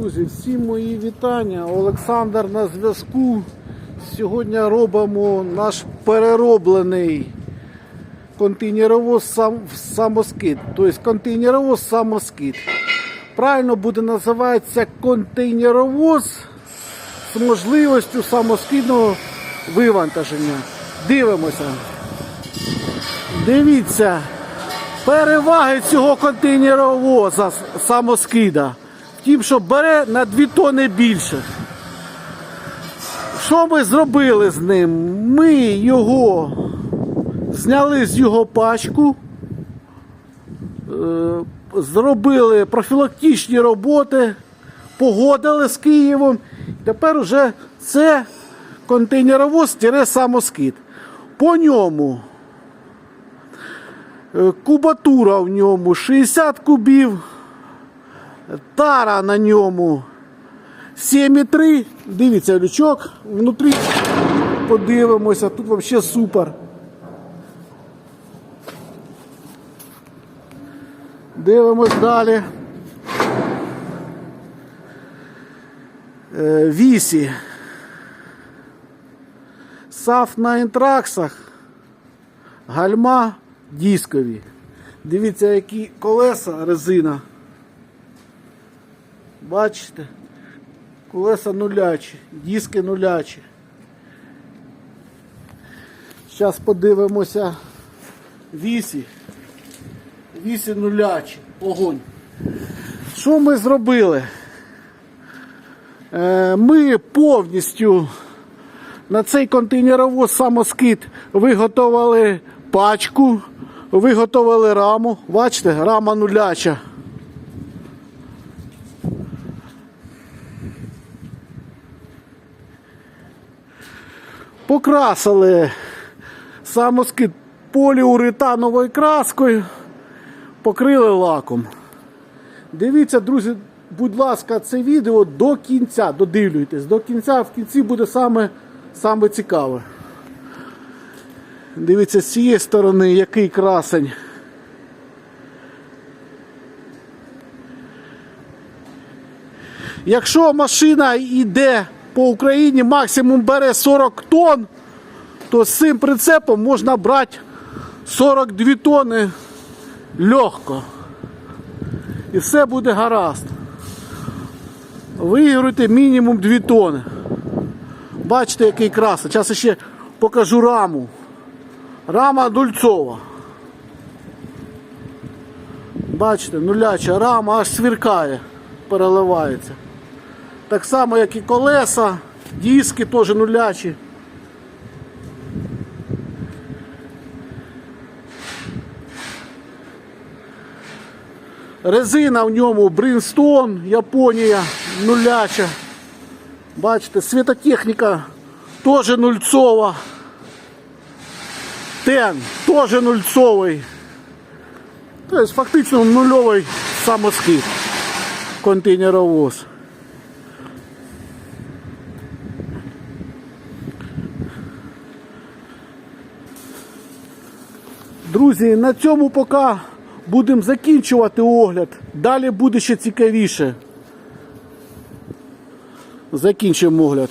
Друзі, всім мої вітання. Олександр на зв'язку. Сьогодні робимо наш перероблений контейнеровоз сам, самоскид. Тобто контейнеровоз самоскид. Правильно буде називатися контейнеровоз з можливістю самоскидного вивантаження. Дивимося. Дивіться, переваги цього контейнеровоза самоскида. В Тім, що бере на 2 тони більше. Що ми зробили з ним? Ми його зняли з його пачку, е, зробили профілактичні роботи, погодили з Києвом. Тепер уже це контейнеровоз самоскид. По ньому Е, Кубатура в ньому 60 кубів. Тара на ньому 7,3. Дивіться, лючок. Внутрі подивимося. Тут взагалі супер. Дивимось далі. Е, Вісі. Саф на інтраксах. Гальма дискові. Дивіться, які колеса резина. Бачите? Колеса нулячі, диски нулячі. Зараз подивимося вісі. Вісі нулячі. Огонь. Що ми зробили? Е, Ми повністю на цей контейнеровоз самоскид виготовили пачку, виготовили раму. Бачите, рама нуляча. Покрасили самоскид поліуретановою краскою, покрили лаком. Дивіться, друзі, будь ласка, це відео до кінця. Додивлюйтесь. До кінця, в кінці буде саме, саме цікаве. Дивіться, з цієї сторони, який красень. Якщо машина йде по Україні, максимум бере 40 тонн, то з цим прицепом можна брати 42 тонни легко. І все буде гаразд. Виграєте мінімум 2 тонни. Бачите, який красний. Зараз ще покажу раму. Рама дульцова. Бачите, нуляча рама аж сверкає, переливається. Так само, як і колеса, диски теж нулячі. Резина в ньому Брінстон, Японія, нуляча. Бачите, світотехніка теж нульцова. Тен теж нульцовий. Тобто фактично нульовий самоскид. Контейнеровоз. Друзі, на цьому поки будемо закінчувати огляд. Далі буде ще цікавіше. Закінчимо огляд.